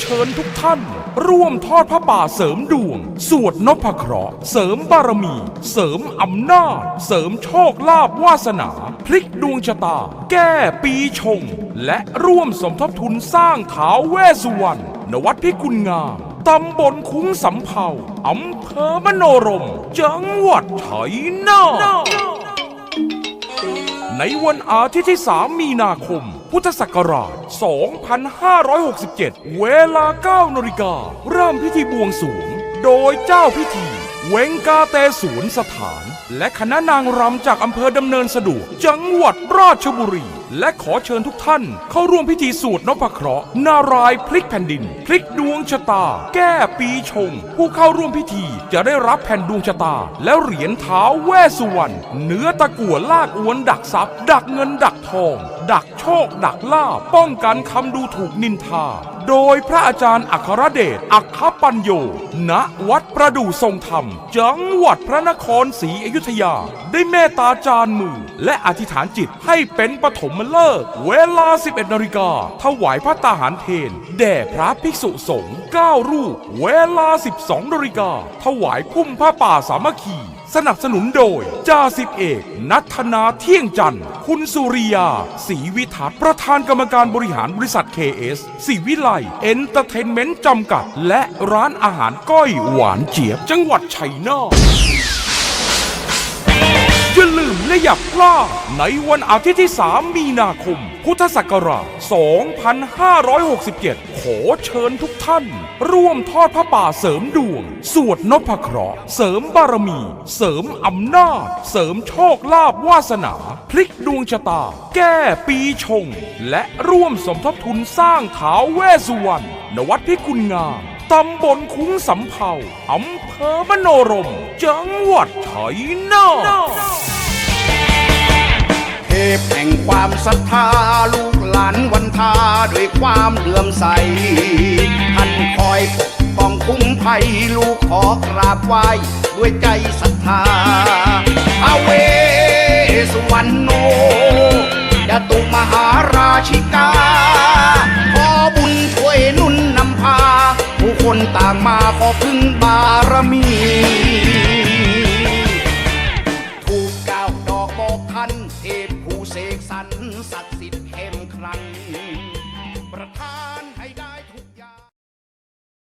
เชิญทุกท่าน ร่วมทอดพระป่าเสริมดวง สวดนพเคราะห์เสริมบารมี เสริมอำนาจ เสริมโชคลาภวาสนา พลิกดวงชะตา แก้ปีชง และร่วมสมทบทุนสร้างท้าวเวสสุวรรณนวัดพิกุลงามตำบลคุ้งสำเภาอำเภอมโนรม จังหวัดชัยนาทในวันอาทิตย์ที่ 3 มีนาคม พุทธศักราช 2567 เวลา 9นาฬิกาเริ่มพิธีบวงสรวง โดยเจ้าพิธี เวงกาเตสวนสถาน และคณะนางรำจากอำเภอดำเนินสะดวก จังหวัดราชบุรี และขอเชิญทุกท่าน เข้าร่วมพิธีสวดนพเคราะห์นารายณ์พลิกแผ่นดิน พลิกดวงชะตา แก้ปีชง ผู้เข้าร่วมพิธีจะได้รับแผ่นดวงชะตา และเหรียญเท้าแวสสุวรรณเนื้อตะกั่วลากอวนดักทรัพย์ ดักเงินดักทองดักโชคดักลาภป้องกันคำดูถูกนินทา โดยพระอาจารย์อัครเดชอัคปัญโย ณวัดประดู่ทรงธรรม จังหวัดพระนครศรีอยุธยา ได้เมตตาจารมือ และอธิษฐานจิตให้เป็นปฐมฤกษ์เวลา 11นาฬิกาถวายพระตาหารเพนแด่พระภิกษุสงฆ์9รูป เวลา 12นาฬิกาถวายพุ่มผ้าป่าสามัคคี สนับสนุนโดยจ่าสิบเอก นัทนาเที่ยงจันทร์คุณสุริยาศรีวิทัศน์ประธานกรรมการบริหารบริษัท KS สีวิไลเอนเตอร์เทนเมนต์จำกัด และร้านอาหารก้อยหวานเจี๊ยบ จังหวัดชัยนาทอย่าลืมและอย่าพลาดในวันอาทิตย์ที่ 3 มีนาคม พุทธศักราช 2567 ขอเชิญทุกท่าน ร่วมทอดพระป่าเสริมดวง สวดนพเคราะห์เสริมบารมี เสริมอำนาจ เสริมโชคลาภวาสนา พลิกดวงชะตา แก้ปีชง และร่วมสมทบทุนสร้างท้าวเวสุวรรณนวัดพิกุลงามตำบลคุ้งสำเภาอำเภอมโนรม จังหวัดชัยนาท พแห่งความศรัทธาลูกหลานวันทาด้วยความเลื่อมใส ท่านคอยปกป้องคุ้มภัยลูกขอกราบไหว้ด้วยใจศรัทธาอาเวสุวรรณโนยตุมหาราชิกา ขอบุญช่วยนุนนำพา ผู้คนต่างมาขอพึ่งบารมีถูกก้าวดอกบอกทันเทพ เสกสรรศักดิ์สิทธิ์เข้ม